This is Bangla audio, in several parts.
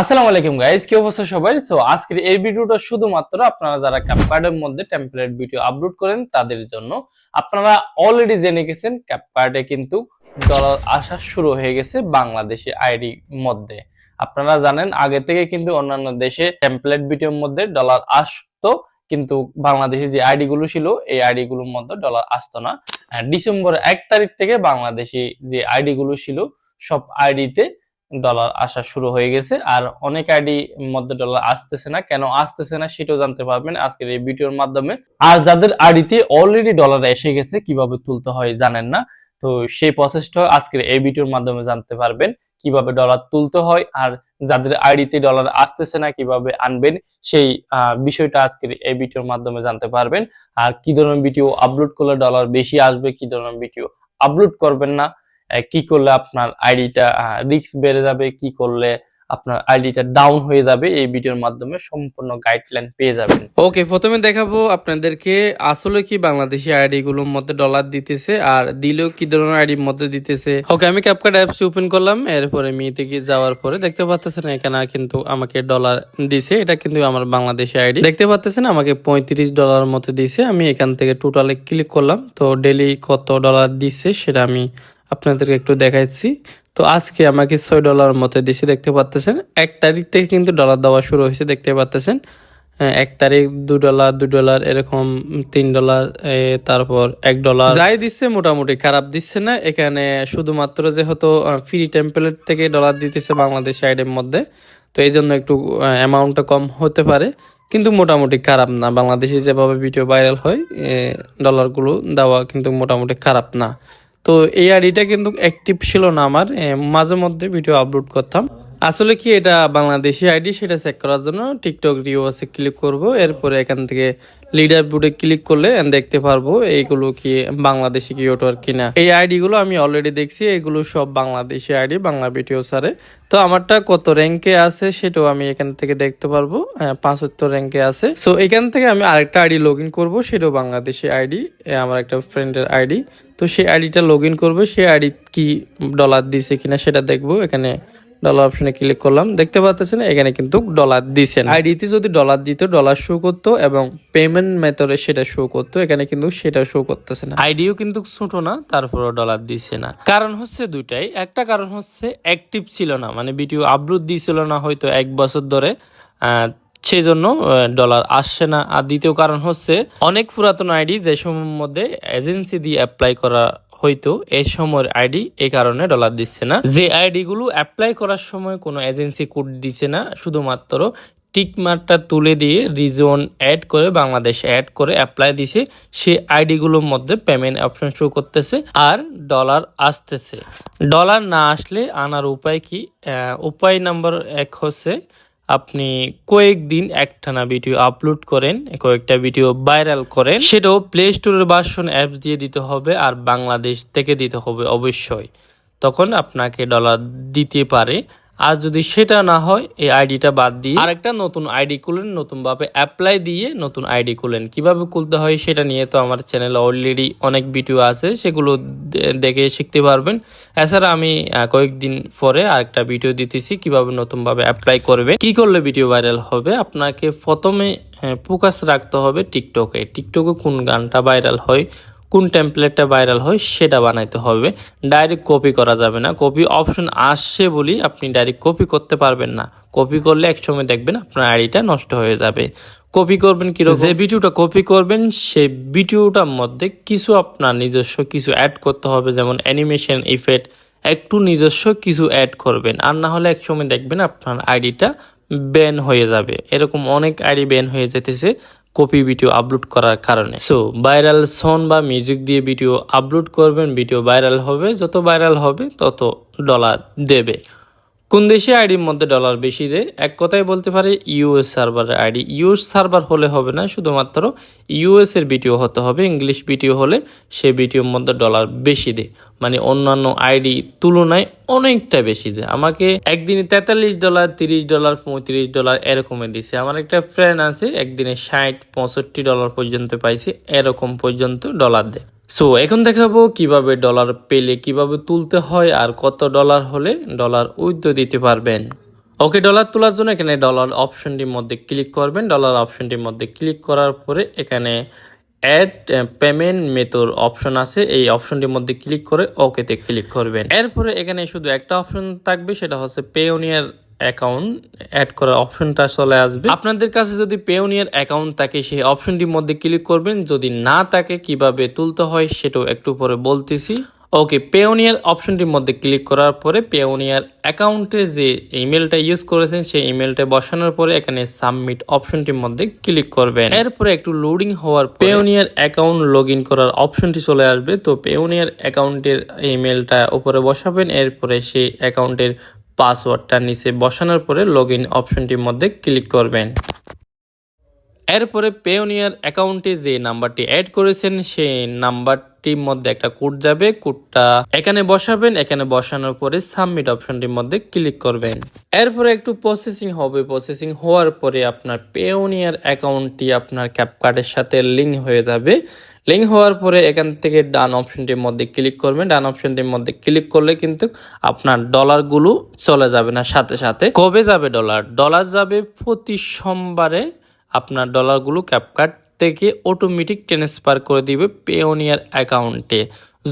আসসালামু আলাইকুম গাইস কি অবস্থা সবাই? সো আজকের এই ভিডিওটা শুধুমাত্র আপনারা যারা ক্যাপকার্ডের মধ্যে টেমপ্লেট ভিডিও আপলোড করেন, তাদের জন্য আপনারা অলরেডি জেনে গেছেন ক্যাপকার্ডে কিন্তু ডলার আসা শুরু হয়ে গেছে বাংলাদেশি আইডি মধ্যে। আপনারা জানেন, আগে থেকে কিন্তু অন্যান্য দেশে টেমপ্লেট ভিডিওর মধ্যে ডলার আসতো, কিন্তু বাংলাদেশে যে আইডি গুলো ছিল, এই আইডি গুলোর মধ্যে ডলার আসতো না। ডিসেম্বর এক তারিখ থেকে বাংলাদেশি যে আইডি গুলো ছিল, সব আইডিতে ডলার আসা শুরু হয়ে গেছে। আর অনেক আইডি মধ্যে ডলার আসতেছে না। কেন আসতেছে না সেটাও জানতে পারবেন আজকের এই ভিডিওর মাধ্যমে। আর যাদের আইডিতে অলরেডি ডলার এসে গেছে, কীভাবে তুলতে হয় জানেন না। তো সেই প্রসেসটা আজকের এই ভিডিওর মাধ্যমে জানতে পারবেন, কীভাবে ডলার তুলতে হয়। আর যাদের আইডিতে ডলার আসতেছে না, কীভাবে আনবেন, সেই বিষয়টা আজকের এই ভিডিওর মাধ্যমে জানতে পারবেন। আর কি ধরনের ভিডিও আপলোড করলে ডলার বেশি আসবে, কি ধরনের ভিডিও আপলোড করবেন না কি করলে আপনার আইডিটা রিস্ক বেড়ে যাবে, কি করলে আপনার আইডিটা ডাউন হয়ে যাবে, এই ভিডিওর মাধ্যমে সম্পূর্ণ গাইডলাইন পেয়ে যাবেন। ওকে প্রথমে দেখাবো আপনাদেরকে আসলে কি বাংলাদেশি আইডি গুলোর মধ্যে ডলার দিতেছে আর দিলেও কি ধরনের আইডির মধ্যে দিতেছে। ওকে আমি ক্যাপকার্ড অ্যাপস ওপেন করলাম, এরপরে মিতে গিয়ে যাওয়ার পরে দেখতে পাচ্ছেন এখানে কিন্তু আমাকে ডলার দিছে, এটা কিন্তু আমার বাংলাদেশি আইডি। দেখতে পাচ্ছেন আমাকে পঁয়ত্রিশ ডলার মতো দিছে, আমি এখান থেকে টোটালে ক্লিক করলাম, তো ডেলি কত ডলার দিচ্ছে সেটা আমি আপনাদেরকে একটু দেখাচ্ছি তো আজকে আমাকে ছয় ডলার মতো দিছে দেখতে পাচ্ছেন এক তারিখ থেকে কিন্তু ডলার দেওয়া শুরু হয়েছে দেখতে পাচ্ছেন হ্যাঁ, এক তারিখ দু ডলার দু ডলার এরকম তিন ডলার তারপর এক ডলার যাই দিচ্ছে মোটামুটি খারাপ দিচ্ছে না। এখানে শুধুমাত্র যেহেতু ফ্রি টেম্পলেট থেকে ডলার দিতেছে বাংলাদেশ আইডের মধ্যে। তো এই জন্য একটু অ্যামাউন্টটা কম হতে পারে। কিন্তু মোটামুটি খারাপ না। বাংলাদেশে যেভাবে ভিডিও ভাইরাল হয় ডলারগুলো দেওয়া কিন্তু মোটামুটি খারাপ না। তো এই আইডিটা কিন্তু অ্যাক্টিভ ছিল না আমার মাঝে মধ্যে ভিডিও আপলোড করতাম। আসলে কি এটা বাংলাদেশি আইডি সেটা চেক করার জন্য টিকটক রিওয়াসে ক্লিক করব, এরপরে এখান থেকে লিডার বোর্ডে ক্লিক করলে দেখতে পারব এইগুলো কি বাংলাদেশি কিউটার কিনা। এই আইডি গুলো আমি অলরেডি দেখছি, এগুলো সব বাংলাদেশি আইডি বাংলা ভিডিও সারে তো আমারটা কত র্যাঙ্কে আছে সেটাও আমি এখান থেকে দেখতে পারব পাঁচাত্তর র্যাঙ্কে আছে। সো এখান থেকে আমি আরেকটা আইডি লগ ইন করব, সেটাও বাংলাদেশি আইডি আমার একটা ফ্রেন্ডের আইডি তো সেই আইডিটা লগ ইন করব সেই আইডি কি ডলার দিছে কিনা সেটা দেখব, এখানে ডলার অপশনে ক্লিক করলাম। দেখতে পাচ্ছেন এখানে কিন্তু ডলার দিছে আইডিতে যদি ডলার দিত ডলার শো করতো এবং পেমেন্ট মেথডে সেটা শো করতো এখানে কিন্তু সেটা শো করতেছে না। আইডিও কিন্তু ছোট না তারপরও ডলার দিছে না। কারণ হচ্ছে দুইটাই। একটা কারণ হচ্ছে অ্যাক্টিভ ছিল না মানে ভিডিও আপলোড দিছিল না হয়তো এক বছর ধরে। সেই জন্য ডলার আসছে না। আর দ্বিতীয় কারণ হচ্ছে অনেক পুরাতন আইডি যে সময়ের মধ্যে এজেন্সি দিয়ে অ্যাপ্লাই করা হয়তো এই সময়ের আইডি এ কারণে ডলার দিচ্ছে না। যে আইডি গুলো অ্যাপ্লাই করার সময় কোনো এজেন্সি কোড দিচ্ছে না, শুধুমাত্র টিক মার্কটা তুলে দিয়ে রিজন অ্যাড করে, বাংলাদেশ অ্যাড করে অ্যাপ্লাই দিছে সেই আইডি গুলোর মধ্যে পেমেন্ট অপশন শো করতেছে আর ডলার আসতেছে। ডলার না আসলে আনার উপায় কি? উপায় নাম্বার এক হচ্ছে আপনি কয়েকদিন একটানা ভিডিও আপলোড করেন, কয়েকটা ভিডিও ভাইরাল করেন, সেটাও প্লে স্টোরের ভার্সন অ্যাপস দিয়ে দিতে হবে আর বাংলাদেশ থেকে দিতে হবে অবশ্যই। তখন আপনাকে ডলার দিতে পারে। আর যদি সেটা না হয়, এই আইডিটা বাদ দিয়ে আরেকটা নতুন আইডি খুলেন, নতুন ভাবে অ্যাপ্লাই দিয়ে নতুন আইডি খুলেন। কীভাবে খুলতে হয় সেটা নিয়ে তো আমার চ্যানেলে অলরেডি অনেক ভিডিও আছে, সেগুলো দেখে শিখতে পারবেন। এছাড়া আমি কয়েকদিন পরে আরেকটা ভিডিও দিতেছি, কীভাবে নতুন ভাবে অ্যাপ্লাই করবে। কি করলে ভিডিও ভাইরাল হবে? আপনাকে প্রথমে ফোকাস রাখতে হবে টিকটকে। টিকটকে কোন গানটা ভাইরাল হয়? কোন টেমপ্লেটটা ভাইরাল হয় সেটা বানাইতে হবে। ডাইরেক্ট কপি করা যাবে না। কপি অপশন আসছে বলি আপনি ডাইরেক্ট কপি করতে পারবেন না। কপি করলে এক সময় দেখবেন আপনার আইডিটা নষ্ট হয়ে যাবে। কপি করবেন কি যে ভিডিওটা কপি করবেন, সেই ভিডিওটার মধ্যে কিছু আপনার নিজস্ব কিছু অ্যাড করতে হবে, যেমন অ্যানিমেশন ইফেক্ট একটু নিজস্ব কিছু অ্যাড করবেন। আর না হলে এক সময় দেখবেন আপনার আইডিটা ব্যান হয়ে যাবে। এরকম অনেক আইডি ব্যান হয়ে যেতেছে। কপি ভিডিও আপলোড করার কারণে। সো ভাইরাল সন বা মিউজিক দিয়ে ভিডিও আপলোড করবেন ভিডিও ভাইরাল হবে, যত ভাইরাল হবে, তত ডলার দেবে। কোন দেশে আইডির মধ্যে ডলার বেশি দেয়? এক কথায় বলতে পারে ইউএস সার্ভারের আইডি। ইউএস সার্ভার হলে হবে না, শুধুমাত্র ইউএস এর ভিডিও হতে হবে। ইংলিশ ভিডিও হলে সে ভিডিওর মধ্যে ডলার বেশি দেয়। মানে অন্যান্য আইডি তুলনায় অনেকটা বেশি দেয়। আমাকে একদিনে তেতাল্লিশ ডলার তিরিশ ডলার পঁয়ত্রিশ ডলার এরকমই দিছে। আমার একটা ফ্রেন্ড আছে, একদিনে ষাট, পঁয়ষট্টি ডলার পর্যন্ত পাইছে, এরকম পর্যন্ত ডলার দেয়। সো এখন দেখাবো কীভাবে ডলার পেলে কীভাবে তুলতে হয় আর কত ডলার হলে ডলার উইথ দিতে পারবেন। ওকে ডলার তোলার জন্য এখানে ডলার অপশনটির মধ্যে ক্লিক করবেন। ডলার অপশনটির মধ্যে ক্লিক করার পরে এখানে অ্যাড পেমেন্ট মেথড অপশন আছে। এই অপশনটির মধ্যে ক্লিক করে ওকেতে ক্লিক করবেন। এরপরে এখানে শুধু একটা অপশন থাকবে, সেটা হচ্ছে পেওনিয়ার অ্যাকাউন্ট অ্যাড করার অপশনটা চলে আসবে। আপনাদের কাছে যদি পেওনিয়ার অ্যাকাউন্ট থাকে, সেই অপশনটির মধ্যে ক্লিক করবেন। যদি না থাকে, কীভাবে তুলতে হয়, সেটাও একটু পরে বলতেছি। ওকে পেওনিয়ার অপশনটির মধ্যে ক্লিক করার পরে পেওনিয়ার অ্যাকাউন্টে যে ইমেলটা ইউজ করেছেন, সেই ইমেলটা বসানোর পরে এখানে সাবমিট অপশনটির মধ্যে ক্লিক করবেন। এরপরে একটু লোডিং হওয়ার পেওনিয়ার অ্যাকাউন্ট লগ করার অপশনটি চলে আসবে। তো পেওনিয়ার অ্যাকাউন্টের ইমেলটা উপরে বসাবেন। এরপরে সেই অ্যাকাউন্টের পাসওয়ার্ডটা নিচে বসানোর পরে লগ ইন অপশনটির মধ্যে ক্লিক করবেন। এরপরে পেওনিয়ার অ্যাকাউন্টে যে নাম্বারটি অ্যাড করেছেন, সেই নাম্বারটির মধ্যে একটা কোড যাবে। কোডটা এখানে বসাবেন। এখানে বসানোর পরে সাবমিট অপশনটির মধ্যে ক্লিক করবেন। এরপরে একটু প্রসেসিং হবে। প্রসেসিং হওয়ার পরে আপনার পেওনিয়ার অ্যাকাউন্টটি আপনার ক্যাপকার্ডের সাথে লিঙ্ক হয়ে যাবে। লিঙ্ক হওয়ার পরে এখান থেকে ডান অপশনটির মধ্যে ক্লিক করবেন। ডান অপশনটির মধ্যে ক্লিক করলে কিন্তু আপনার ডলারগুলো চলে যাবে না সাথে সাথে। কবে যাবে ডলার ডলার যাবে প্রতি সোমবারে আপনার ডলারগুলো ক্যাপকার্ট থেকে অটোমেটিক ট্রান্সফার করে দিবে পেওনিয়ার অ্যাকাউন্টে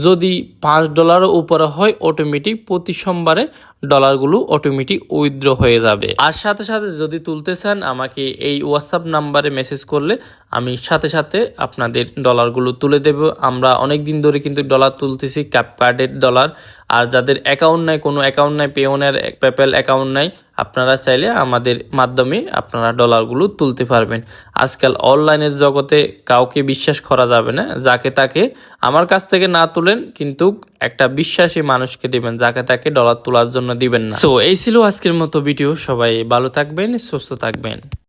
যদি পাঁচ ডলারও উপরে হয় অটোমেটিক প্রতি সোমবারে ডলারগুলো অটোমেটিক উইথড্র হয়ে যাবে। আর সাথে সাথে যদি তুলতে চান, আমাকে এই হোয়াটসঅ্যাপ নাম্বারে মেসেজ করলে আমি সাথে সাথে আপনাদের ডলারগুলো তুলে দেব। আমরা অনেক দিন ধরে কিন্তু ডলার তুলতেছি ক্যাপকার্ডের ডলার। আর যাদের অ্যাকাউন্ট নাই, কোনো অ্যাকাউন্ট নাই পেওনের পেপ্যাল অ্যাকাউন্ট নাই, আপনারা চাইলে আমাদের মাধ্যমে আপনারা ডলারগুলো তুলতে পারবেন। আজকাল অনলাইনের জগতে কাউকে বিশ্বাস করা যাবে না, যাকে তাকে আমার কাছ থেকে না তুলেন কিন্তু একটা বিশ্বাসী মানুষকে দিবেন, যাকে তাকে ডলার তোলার জন্য দিবেন না। সো এই ছিল আজকের মতো ভিডিও সবাই ভালো থাকবেন, সুস্থ থাকবেন।